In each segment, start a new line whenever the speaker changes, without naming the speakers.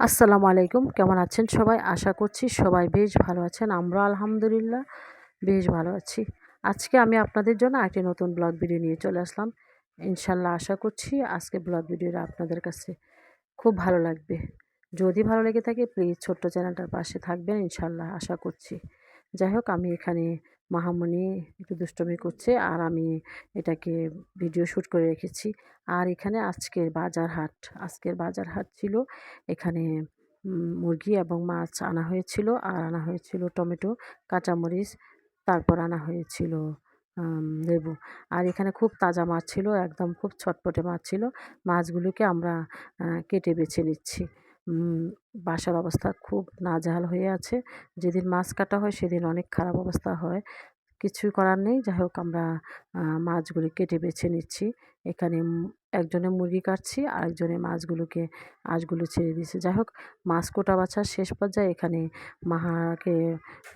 আসসালামু আলাইকুম। কেমন আছেন সবাই? আশা করছি সবাই বেশ ভালো আছেন। আমরা আলহামদুলিল্লাহ বেশ ভালো আছি। আজকে আমি আপনাদের জন্য একটি নতুন ব্লগ ভিডিও নিয়ে চলে আসলাম। ইনশাল্লাহ আশা করছি আজকে ব্লগ ভিডিওটা আপনাদের কাছে খুব ভালো লাগবে। যদি ভালো লেগে থাকে, প্লিজ ছোট্ট চ্যানেলটার পাশে থাকবেন ইনশাল্লাহ, আশা করছি। যাই হোক, আমি এখানে মাহামণি একটু দুষ্টমি করছে আর আমি এটাকে ভিডিও শ্যুট করে রেখেছি। আর এখানে আজকের বাজার হাট। আজকের বাজার হাট ছিল এখানে মুরগি এবং মাছ আনা হয়েছিল। আর আনা হয়েছিল টমেটো, কাঁচামরিচ, তারপর আনা হয়েছিল লেবু। আর এখানে খুব তাজা মাছ ছিল, একদম খুব ছটপটে মাছ ছিল। মাছগুলোকে আমরা কেটে বেছে নিচ্ছি। বাসার অবস্থা খুব নাজেহাল হয়ে আছে। যেদিন মাছ কাটা হয়, সেদিন অনেক খারাপ অবস্থা হয়। কিছুই করার নেই। যাই হোক, আমরা মাছগুলি কেটে বেছে নিচ্ছি। এখানে একজনে মুরগি কাটছি, আরেকজনে মাছগুলোকে, আঁশগুলো ছেড়ে দিচ্ছে যাই হোক, মাছ কোটা বাছার শেষ পর্যায়ে এখানে মাহাকে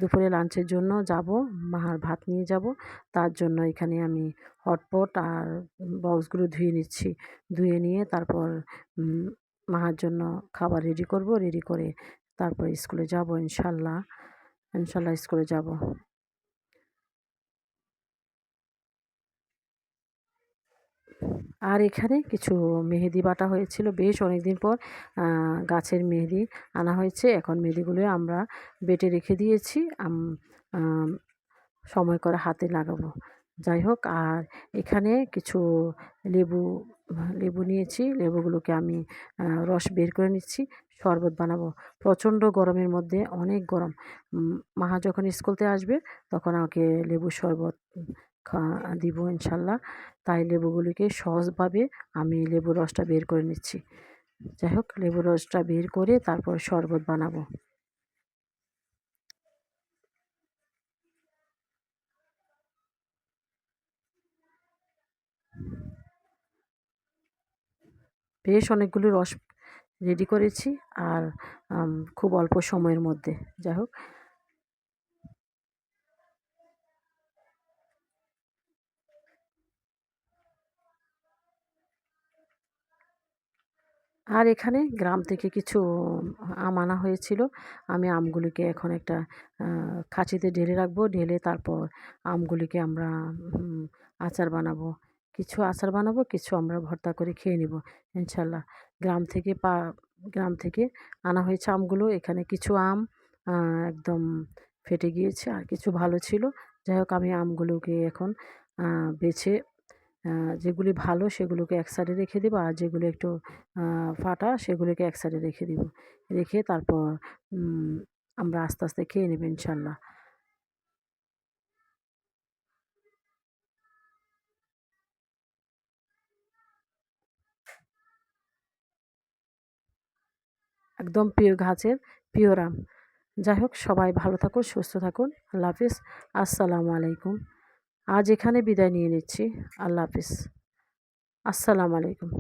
দুপুরে লাঞ্চের জন্য যাব, মাহার ভাত নিয়ে যাব। তার জন্য এখানে আমি হটপট আর বক্সগুলো ধুয়ে নিচ্ছি। ধুয়ে নিয়ে তারপর মাহার জন্য খাবার রেডি করব রেডি করে তারপর স্কুলে যাব ইনশাল্লাহ ইনশাল্লাহ স্কুলে যাব। আর এখানে কিছু মেহেদি বাটা হয়েছিল, বেশ অনেক দিন পর গাছের মেহেদি আনা হয়েছে। এখন মেহেদিগুলো আমরা বেটে রেখে দিয়েছি সময় করে হাতে লাগাবো। যাই হোক আর এখানে কিছু লেবু লেবু নিয়েছি। লেবুগুলোকে আমি রস বের করে নিচ্ছি, শরবত বানাবো। প্রচণ্ড গরমের মধ্যে, অনেক গরম। মাহা যখন স্কুলতে আসবে, তখন আমাকে লেবু শরবত দিব ইনশাল্লাহ। তাই লেবুগুলিকে সহজভাবে আমি লেবুর রসটা বের করে নিচ্ছি। যাই হোক লেবুর রসটা বের করে তারপর শরবত বানাবো। বেশ অনেকগুলো রস রেডি করেছি আর খুব অল্প সময়ের মধ্যে। যাই হোক। আর এখানে গ্রাম থেকে কিছু, আম আনা হয়েছিল। আমি আমগুলিকে এখন একটা খাঁচিতে ঢেলে রাখব। ঢেলে তারপর আমগুলিকে আমরা আচার বানাবো। কিছু আচার বানাবো, কিছু আমরা ভর্তা করে খেয়ে নেব, ইনশাল্লাহ। গ্রাম থেকে পা, গ্রাম থেকে আনা হয়েছে আমগুলো, এখানে কিছু আম একদম ফেটে গিয়েছে, আর কিছু ভালো ছিল। যাই হোক, আমি আমগুলোকে এখন বেছে যেগুলি ভালো সেগুলোকে এক সাইডে রেখে দেবো, আর যেগুলো একটু ফাটা সেগুলোকে এক সাইডে রেখে দেবো। রেখে তারপর আমরা আস্তে আস্তে খেয়ে নেব, ইনশাল্লাহ। একদম পিওর গাছের পিওর আম। যাই হোক, সবাই ভালো থাকুন, সুস্থ থাকুন। আল্লাহ হাফিজ। আসসালামু আলাইকুম। আজ এখানে বিদায় নিয়ে নিচ্ছি। আল্লাহ হাফিজ। আসসালামু আলাইকুম।